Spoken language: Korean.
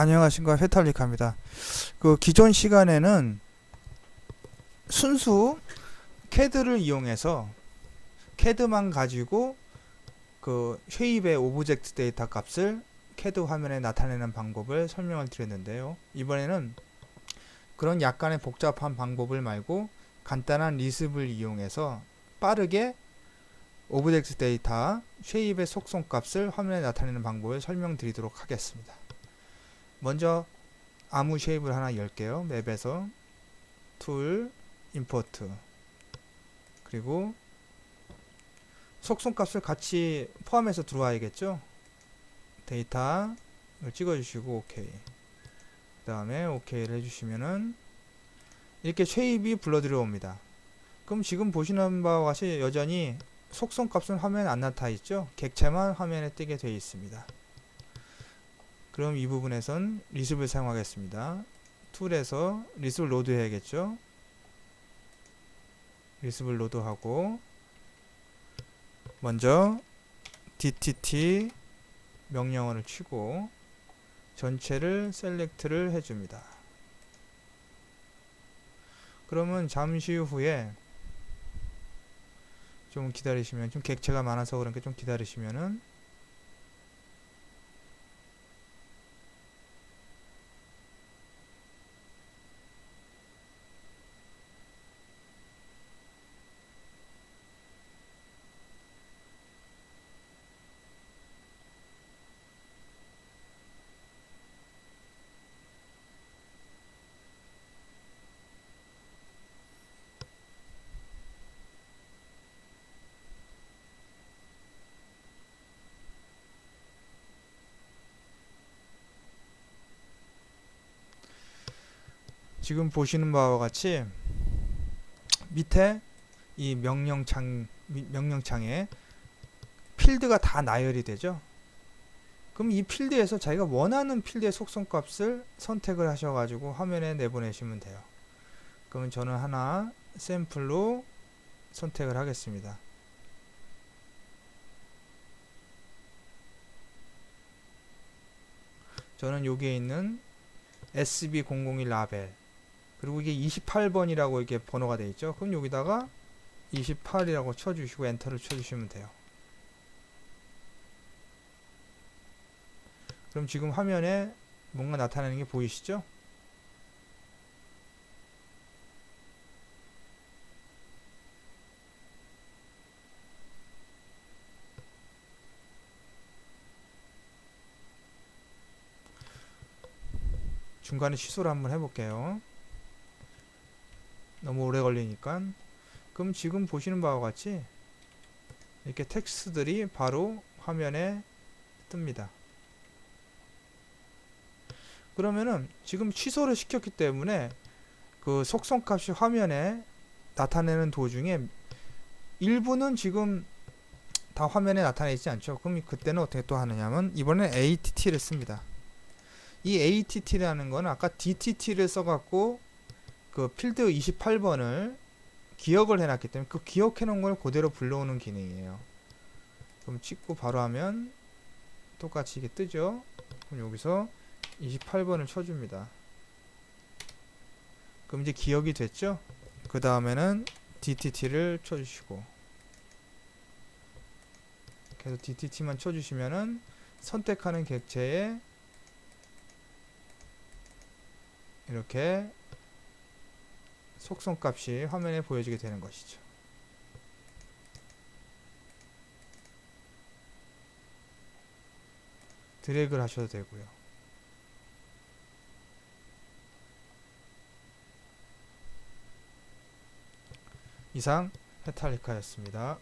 안녕하신가 페탈리카입니다. 그 기존 시간에는 순수 CAD를 이용해서 CAD만 가지고 그 쉐입의 오브젝트 데이터 값을 CAD 화면에 나타내는 방법을 설명을 드렸는데요. 이번에는 그런 약간의 복잡한 방법을 말고 간단한 리습을 이용해서 빠르게 오브젝트 데이터 쉐입의 속성 값을 화면에 나타내는 방법을 설명드리도록 하겠습니다. 먼저 아무 쉐입을 하나 열게요. 맵에서 툴, 임포트 그리고 속성값을 같이 포함해서 들어와야겠죠. 데이터를 찍어주시고 오케이. 그 다음에 오케이를 해주시면은 이렇게 쉐입이 불러 들어옵니다. 그럼 지금 보시는 바와 같이 여전히 속성값은 화면에 안 나타 있죠. 객체만 화면에 뜨게 되어 있습니다. 그럼 이 부분에선 리습을 사용하겠습니다. 툴에서 리습을 로드 해야겠죠. 리습을 로드하고 먼저 dtt 명령어를 치고 전체를 셀렉트를 해줍니다. 그러면 잠시 후에 좀 기다리시면 좀 객체가 많아서 그러니까 좀 기다리시면은 지금 보시는 바와 같이 밑에 이 명령창 미- 명령창에 필드가 다 나열이 되죠. 그럼 이 필드에서 자기가 원하는 필드의 속성 값을 선택을 하셔가지고 화면에 내보내시면 돼요. 그러면 저는 하나 샘플로 선택을 하겠습니다. 저는 여기에 있는 SB001 라벨 그리고 이게 28번이라고 이렇게 번호가 되어 있죠. 그럼 여기다가 28이라고 쳐주시고 엔터를 쳐주시면 돼요. 그럼 지금 화면에 뭔가 나타나는 게 보이시죠? 중간에 취소를 한번 해볼게요. 너무 오래 걸리니까. 그럼 지금 보시는 바와 같이 이렇게 텍스트들이 바로 화면에 뜹니다. 그러면은 지금 취소를 시켰기 때문에 그 속성 값이 화면에 나타내는 도중에 일부는 지금 다 화면에 나타나 있지 않죠. 그럼 그때는 어떻게 또 하느냐면 이번엔 ATT를 씁니다. 이 ATT라는 거는 아까 DTT를 써갖고 그 필드 28번을 기억을 해놨기 때문에 그 기억해놓은 걸 그대로 불러오는 기능이에요. 그럼 찍고 바로 하면 똑같이 이게 뜨죠. 그럼 여기서 28번을 쳐줍니다. 그럼 이제 기억이 됐죠? 그 다음에는 DTT를 쳐주시고 계속 DTT만 쳐주시면은 선택하는 객체에 이렇게 속성 값이 화면에 보여지게 되는 것이죠. 드래그를 하셔도 되고요. 이상 페탈리카였습니다.